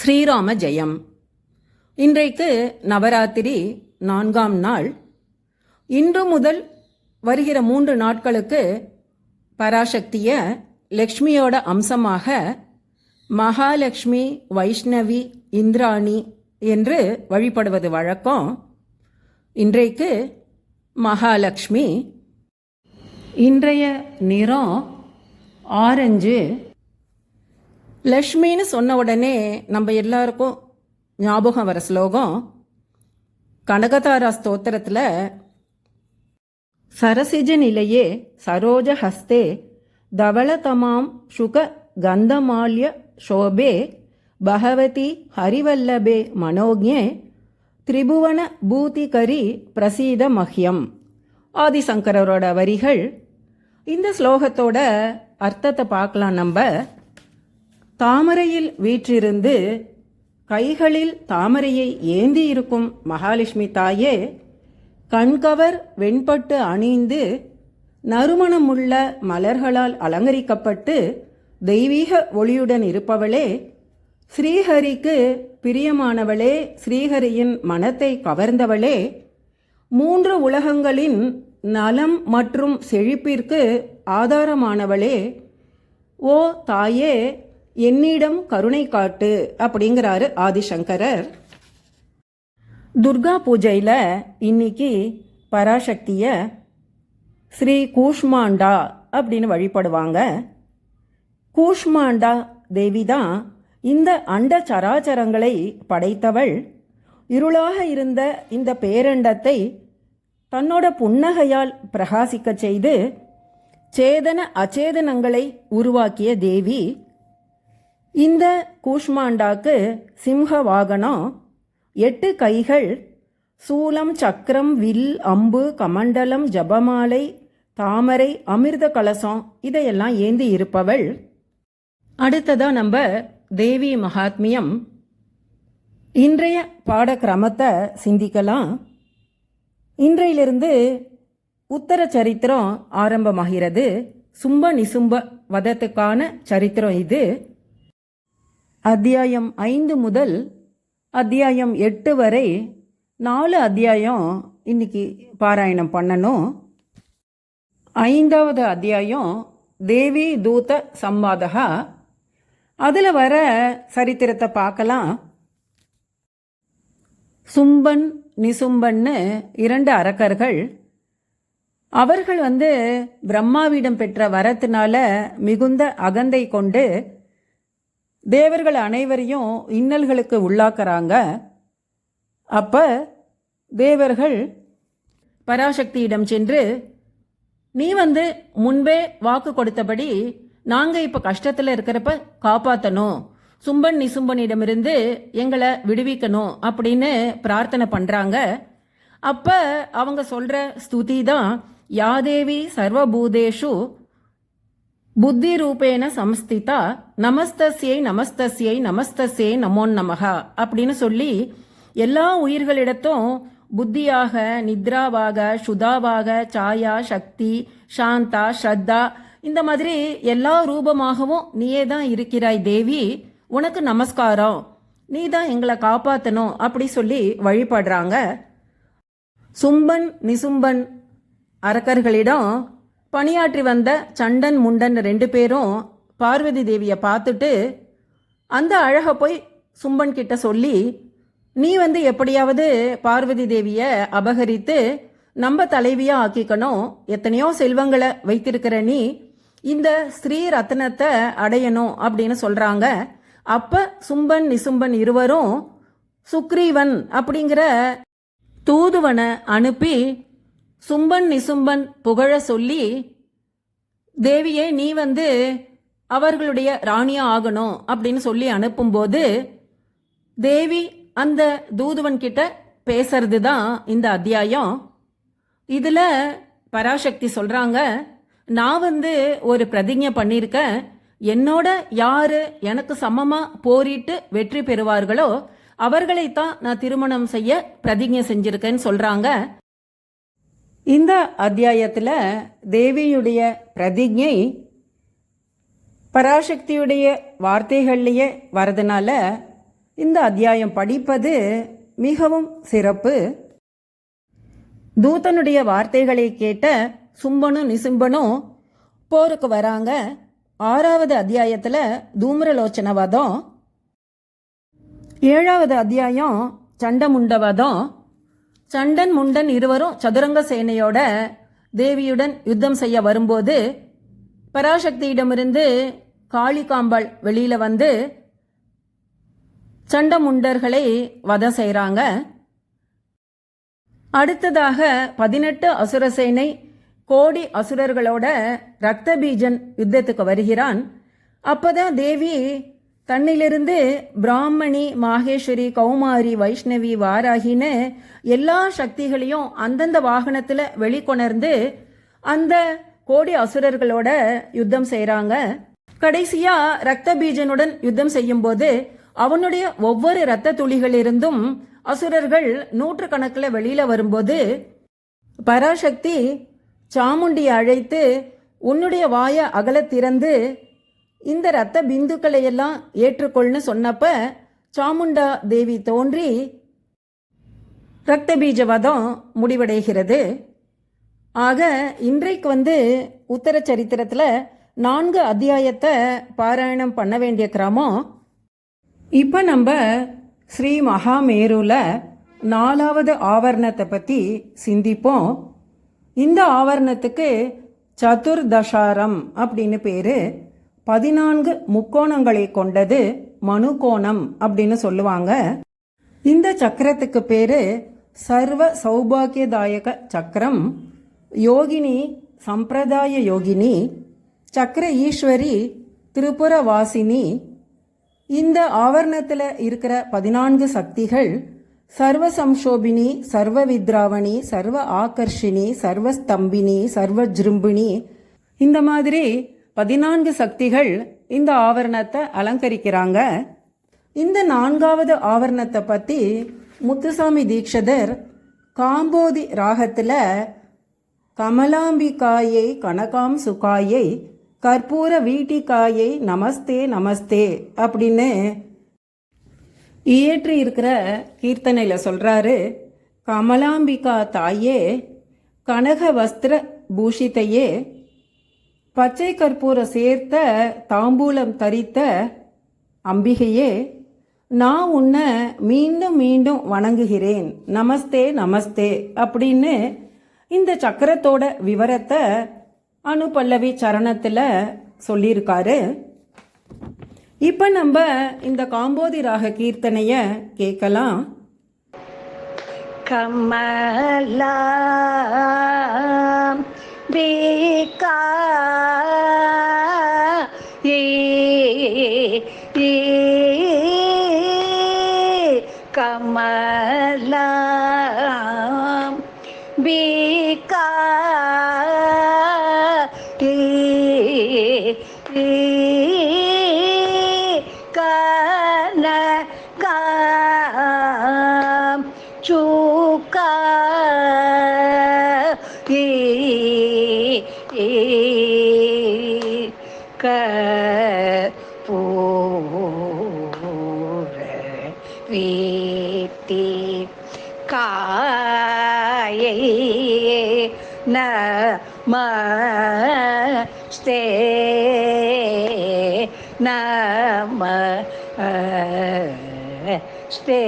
ஸ்ரீராம ஜெயம். இன்றைக்கு நவராத்திரி நான்காம் நாள். இன்று முதல் வருகிற மூன்று நாட்களுக்கு பராசக்திய லக்ஷ்மியோட அம்சமாக மகாலட்சுமி வைஷ்ணவி இந்திராணி என்று வழிபடுவது வழக்கம். இன்றைக்கு மகாலட்சுமி இன்றைய நிறம் ஆரஞ்சு. லக்ஷ்மின்னு சொன்ன உடனே நம்ம எல்லாருக்கும் ஞாபகம் வர ஸ்லோகம் கனகதாரா ஸ்தோத்திரத்தில் சரசிஜ நிலையே சரோஜ ஹஸ்தே தவளதமாம் சுக கந்தமால்ய சோபே பகவதி ஹரிவல்லபே மனோஜே திரிபுவன பூதிகரி பிரசீத மஹ்யம். ஆதிசங்கரோட வரிகள். இந்த ஸ்லோகத்தோட அர்த்தத்தை பார்க்கலாம் நம்ம. தாமரையில் வீற்றிருந்து கைகளில் தாமரையை ஏந்தி இருக்கும் மகாலட்சுமி தாயே கண்கவர் வெண்பட்டு அணிந்து நறுமணமுள்ள மலர்களால் அலங்கரிக்கப்பட்டு தெய்வீக ஒளியுடன் இருப்பவளே ஸ்ரீஹரிக்கு பிரியமானவளே ஸ்ரீஹரியின் மனத்தை கவர்ந்தவளே மூன்று உலகங்களின் நலம் மற்றும் செழிப்பிற்கு ஆதாரமானவளே ஓ தாயே என்னிடம் கருணை காட்டு அப்படிங்கிறாரு ஆதிசங்கரர். துர்கா பூஜையில் இன்னைக்கு பராசக்திய ஸ்ரீ கூஷ்மாண்டா அப்படின்னு வழிபடுவாங்க. கூஷ்மாண்டா தேவி தான் இந்த அண்ட சராச்சரங்களை படைத்தவள். இருளாக இருந்த இந்த பேரண்டத்தை தன்னோட புன்னகையால் பிரகாசிக்கச் செய்து சேதன அச்சேதனங்களை உருவாக்கிய தேவி. இந்த கூஷ்மாண்டாக்கு சிம்ஹ வாகனம் எட்டு கைகள் சூலம் சக்கரம் வில் அம்பு கமண்டலம் ஜபமாலை தாமரை அமிர்த கலசம் இதையெல்லாம் ஏந்தி இருப்பவள். அடுத்ததாக நம்ம தேவி மகாத்மியம். இன்றைய பாடக்கிரமத்தை சிந்திக்கலாம். இன்றையிலிருந்து உத்தர சரித்திரம் ஆரம்பமாகிறது. சும்ப நிசும்ப வதத்துக்கான சரித்திரம் இது. அத்தியாயம் ஐந்து முதல் அத்தியாயம் எட்டு வரை நாலு அத்தியாயம் இன்னைக்கு பாராயணம் பண்ணணும். ஐந்தாவது அத்தியாயம் தேவி தூத சம்பாதகா. அதில் வர சரித்திரத்தை பார்க்கலாம். சும்பன் நிசும்பன்னு இரண்டு அரக்கர்கள். அவர்கள் வந்து பிரம்மாவிடம் பெற்ற வரத்தினால மிகுந்த அகந்தை கொண்டு தேவர்கள் அனைவரையும் இன்னல்களுக்கு உள்ளாக்குறாங்க. அப்ப தேவர்கள் பராசக்தியிடம் சென்று நீ வந்து முன்பே வாக்கு கொடுத்தபடி நாங்க இப்ப கஷ்டத்துல இருக்கிறப்ப காப்பாத்தணும். சும்பன் நிசும்பனிடமிருந்து எங்களை விடுவிக்கணும் அப்படின்னு பிரார்த்தனை பண்றாங்க. அப்ப அவங்க சொல்ற ஸ்துதி தான் யாதேவி சர்வபூதேஷு புத்தி ரூபேன சமஸ்திதா நமஸ்தஸ்யை நமஸ்தஸ்யை நமஸ்தஸ்யை நமோ நமகா அப்படின்னு சொல்லி எல்லா உயிர்களிடத்தும் புத்தியாக நித்ராவாக சுதாவாக சாயா சக்தி சாந்தா ஸ்ரத்தா இந்த மாதிரி எல்லா ரூபமாகவும் நீயே தான் இருக்கிறாய் தேவி உனக்கு நமஸ்காரம். நீ தான் எங்களை காப்பாற்றணும் அப்படி சொல்லி வழிபடுறாங்க. சும்பன் நிசும்பன் அரக்கர்களிடம் பணியாற்றி வந்த சண்டன் முண்டன் ரெண்டு பேரும் பார்வதி தேவியை பார்த்துட்டு அந்த அழகை போய் சும்பன் கிட்ட சொல்லி நீ வந்து எப்படியாவது பார்வதி தேவியை அபகரித்து நம்ம தலைவியா ஆக்கிக்கணும். எத்தனையோ செல்வங்களை வைத்திருக்கிற நீ இந்த ஸ்ரீ ரத்னத்தை அடையணும் அப்படின்னு சொல்றாங்க. அப்ப சும்பன் நிசும்பன் இருவரும் சுக்ரீவன் அப்படிங்கிற தூதுவனை அனுப்பி சும்பன் நிசும்பன் புகழ சொல்லி தேவியே நீ வந்து அவர்களுடைய ராணியா ஆகணும் அப்படின்னு சொல்லி அனுப்பும்போது தேவி அந்த தூதுவன் கிட்ட பேசுறது தான் இந்த அத்தியாயம். இதுல பராசக்தி சொல்றாங்க நான் வந்து ஒரு பிரதிஜை பண்ணியிருக்கேன். என்னோட யாரு எனக்கு சமமா போரிட்டு வெற்றி பெறுவார்களோ அவர்களைத்தான் நான் திருமணம் செய்ய பிரதிஜை செஞ்சிருக்கேன்னு சொல்றாங்க. இந்த அத்தியாயத்தில் தேவியுடைய பிரதிஜை பராசக்தியுடைய வார்த்தைகள்லேயே வரதுனால இந்த அத்தியாயம் படிப்பது மிகவும் சிறப்பு. தூதனுடைய வார்த்தைகளை கேட்ட சும்பனும் நிசும்பனும் போருக்கு வராங்க. ஆறாவது அத்தியாயத்தில் தூம்ரலோச்சனவதம் ஏழாவது அத்தியாயம் சண்டமுண்டவதம் சண்டன் முண்டன் இருவரும் சதுரங்க சேனையோட தேவியுடன் யுத்தம் செய்ய வரும்போது பராசக்தியிடமிருந்து காளிகாம்பாள் வெளியில வந்து சண்டமுண்டர்களை வதம் செய்கிறாங்க அடுத்ததாக பதினெட்டு அசுர சேனை கோடி அசுரர்களோட ரத்த பீஜன் யுத்தத்துக்கு வருகிறான். அப்பதான் தேவி தன்னிலிருந்து பிராமணி மாகேஸ்வரி கௌமாரி வைஷ்ணவி வாராகின்னு எல்லா சக்திகளையும் அந்தந்த வாகனத்தில் வெளிக்கொணர்ந்து அந்த கோடி அசுரர்களோட யுத்தம் செய்கிறாங்க கடைசியா ரத்த பீஜனுடன் யுத்தம் செய்யும்போது அவனுடைய ஒவ்வொரு இரத்த துளிகளிலிருந்தும் அசுரர்கள் நூற்றுக்கணக்கில் வெளியில வரும்போது பராசக்தி சாமுண்டியை அழைத்து உன்னுடைய வாய அகலத் திறந்து இந்த இரத்த பிந்துக்களை எல்லாம் ஏற்றுக்கொள்னு சொன்னப்ப சாமுண்டா தேவி தோன்றி இரத்த பீஜ வதம் முடிவடைகிறது. ஆக இன்றைக்கு வந்து உத்தர சரித்திரத்தில் நான்கு அத்தியாயத்தை பாராயணம் பண்ண வேண்டிய கிரமம். இப்போ நம்ம ஸ்ரீ மகாமேருவில் நாலாவது ஆவரணத்தை பற்றி சிந்திப்போம். இந்த ஆவரணத்துக்கு சதுர்தசாரம் அப்படின்னு பேர். பதினான்கு முக்கோணங்களை கொண்டது மனுகோணம் அப்படின்னு சொல்லுவாங்க. இந்த சக்கரத்துக்கு பேரு சர்வ சௌபாகியதாயக சக்கரம். யோகினி சம்பிரதாய யோகினி சக்கர ஈஸ்வரி திரிபுர வாசினி இந்த ஆவரணத்தில் இருக்கிற பதினான்கு சக்திகள் சர்வ சம்சோபினி சர்வ வித்ராவணி சர்வ ஆகர்ஷினி சர்வஸ்தம்பினி சர்வ ஜிரும்பிணி இந்த மாதிரி பதினான்கு சக்திகள் இந்த ஆவரணத்தை அலங்கரிக்கிறாங்க. இந்த நான்காவது ஆவரணத்தை பற்றி முத்துசாமி தீட்சிதர் காம்போதி ராகத்தில் கமலாம்பிகாயை கனகாம் சுகாயை கற்பூர வீட்டிக்காயை நமஸ்தே நமஸ்தே அப்படின்னு இயற்றி இருக்கிற கீர்த்தனையில் சொல்கிறாரு கமலாம்பிகா தாயே கனக வஸ்திர பூஷித்தையே பச்சை கற்பூர சேர்த்த தாம்பூலம் தரித்த அம்பிகையே நான் உன்னை மீண்டும் மீண்டும் வணங்குகிறேன். நமஸ்தே நமஸ்தே அப்படின்னு இந்த சக்கரத்தோட விவரத்தை அனுபல்லவி சரணத்தில் சொல்லியிருக்காரு. இப்போ நம்ம இந்த காம்போதி ராக கீர்த்தனைய கேட்கலாம். கமலா ಬೇಕಾ ಏ ಕಮಲ ಬೇಕಾ ಕನ ಚೂಕಾ காயை நமஸ்தே நமஸ்தே